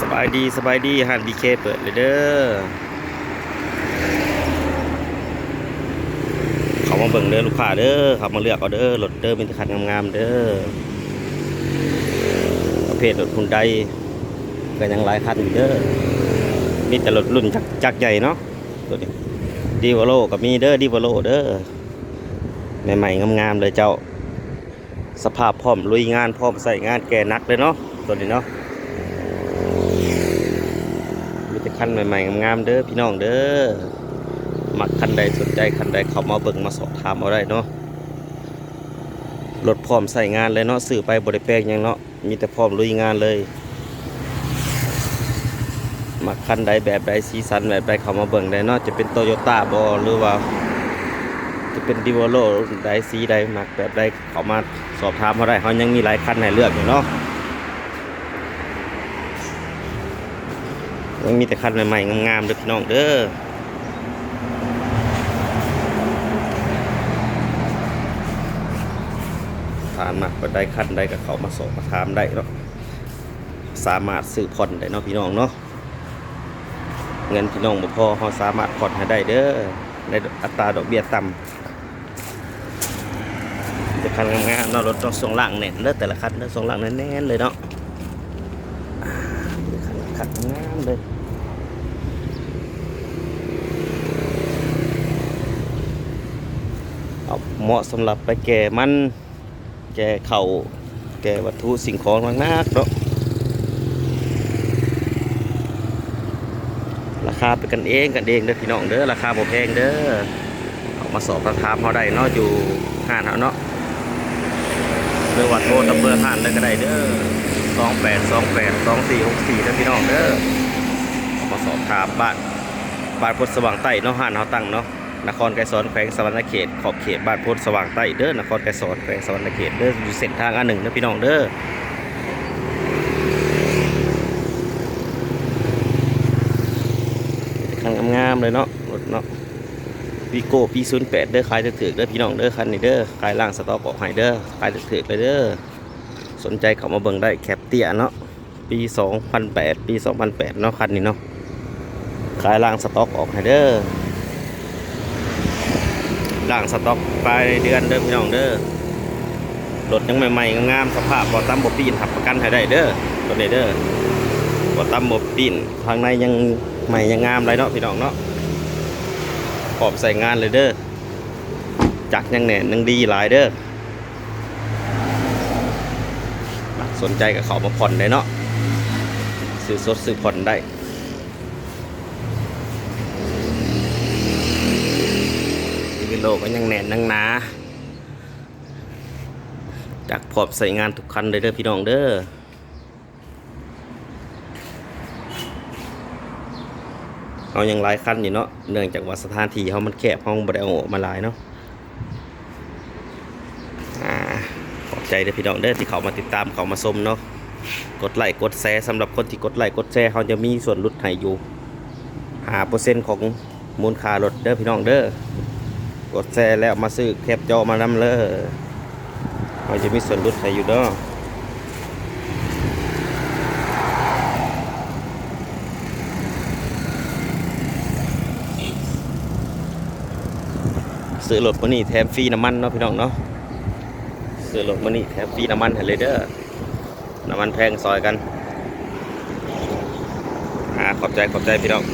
สบายดีสบายดีฮันดีเคเปิดเลยเด้อเขามาเบิ่งเด้อลูกค้าเด้อเขามาเลือกเอาเด้อรถเด้อเป็นคันงามๆเด้อประเภทรถหุ่นใดก็ยังหลายคันอยู่เด้อมีแต่รถรุ่นจักจักใหญ่เนาะตัวนี้ดีวโลก็มีเด้อดีวโลเด้อใหม่ๆงามๆเลยเจ้า สภาพพร้อมลุยงานพร้อมใส่งานแก่นักเลยเนาะตัวนี้เนาะ มีแต่ คันใหม่ๆงามๆเด้อพี่น้องเด้อมักคันใดสนใจคันใดเขามาเบิ่งมาสอบถามเอาได้เนาะรถพร้อมใส่งานเลยเนาะซื้อไปบริแปลงยังเนาะมีแต่พร้อมลุยงานเลยมักคันใดแบบใดสีสันแบบใดเขามาเบิ่งได้เนาะจะเป็นโตโยต้าบอหรือว่า จะเป็นดิวโลใดสีใดมักแบบใดเขามาสอบถามเขาได้เขายังมีหลายคันให้เลือกอยู่เนาะ ยังมีแต่คันใหม่ๆงามๆเด้อพี่น้องเด้อถามมาก็ได้คันได้กับเขามาสอบมาถามได้เนาะสามารถซื้อผ่อนได้เนาะพี่น้องเนาะเงินพี่น้องบ่พอเขาสามารถผ่อนให้ได้เด้อในอัตราดอกเบี้ยต่ำจะคันงามๆเนาะรถต้องทรงล่างแน่นเด้อแต่ละคันเด้อทรงล่างแน่นๆเลยเนาะคันงามเลย เหมาะสำหรับไปแก่มัน แก่เข่าแก่วัตถุสิ่งของมากนักๆเนาะราคาเป็นกันเองกันเองเด้อพี่น้องเด้อราคาบ่แพงเด้อเอามาสอบราคาพอได้เนาะอยู่ห้านเฮาเนาะเรือวัดโทษตำเบอร์ห้านได้ก็ได้เด้อสองแปดสองแปดสองสี่หกสี่เด้อพี่น้องเด้อเอามาสอบถามบ้านบ้านพุทธสว่างใต้เนาะห้านเฮาตั้งเนาะ นครไกรสอนแขวงสวรรณเขตขอบเขตบ้านโพธิสว่างใต้เด้อนครไกรสอนแขวงสวรรณเขตเด้ออยู่เส้นทางอันหนึ่งเด้อพี่น้องเด้อคันงามๆเลยเนาะรถเนาะวีโก้ปีศูนย์แปดเด้อขายถือเด้อพี่น้องเด้อคันนี้เด้อขายล่างสต็อกออกให้เด้อขายถือเลยเด้อสนใจเข้ามาเบิ่งได้แคปเตียเนาะปี2008ปี2008เนาะคันนี้เนาะขายล่างสต็อกออกให้เด้อ ล่างสต็อกปลายเดือนเด้อพี่น้องเด้อรถยังใหม่ๆงามๆสภาพบ่ตั้มบ่ปีนหับประกันให้ได้เด้อรถนี้เด้อบ่ตั้มบ่ปีนทางในยังใหม่ยังงามเลยเนาะพี่น้องเนาะพร้อมใส่งานเลยเด้อจักยังแหน่นยังดีหลายเด้อสนใจกับเขามาผ่อนได้เนาะซื้อสดซื้อผ่อนได้ โลก็ยังแน่นนังหนาจากพอบใส่งานทุกคันเลยเด้อพี่น้องเด้อเอายังหลายคันอยู่เนาะเนื่องจากว่าสถานที่เขามันแคบห้องบไดเอาออกมาหลายเนาะขอบใจเด้อพี่น้องเด้อที่เขามาติดตามเขามาชมเนาะกดไลค์กดแชร์สำหรับคนที่กดไลค์กดแชร์เขาจะมีส่วนลดให้อยู่หาเปอร์เซ็นต์ของมูลค่ารถเด้อพี่น้องเด้อ กดแชร์แล้วมาซื้อแคปจอมานำเลยเราจะมีส่วนลดให้อยู่เด้อซื้อรถมานี่แถมฟรีน้ำมันเนาะพี่น้องเนาะซื้อรถมานี่แถมฟรีน้ำมันให้เลยเด้อน้ำมันแพงซอยกันอ่าขอบใจขอบใจพี่น้อง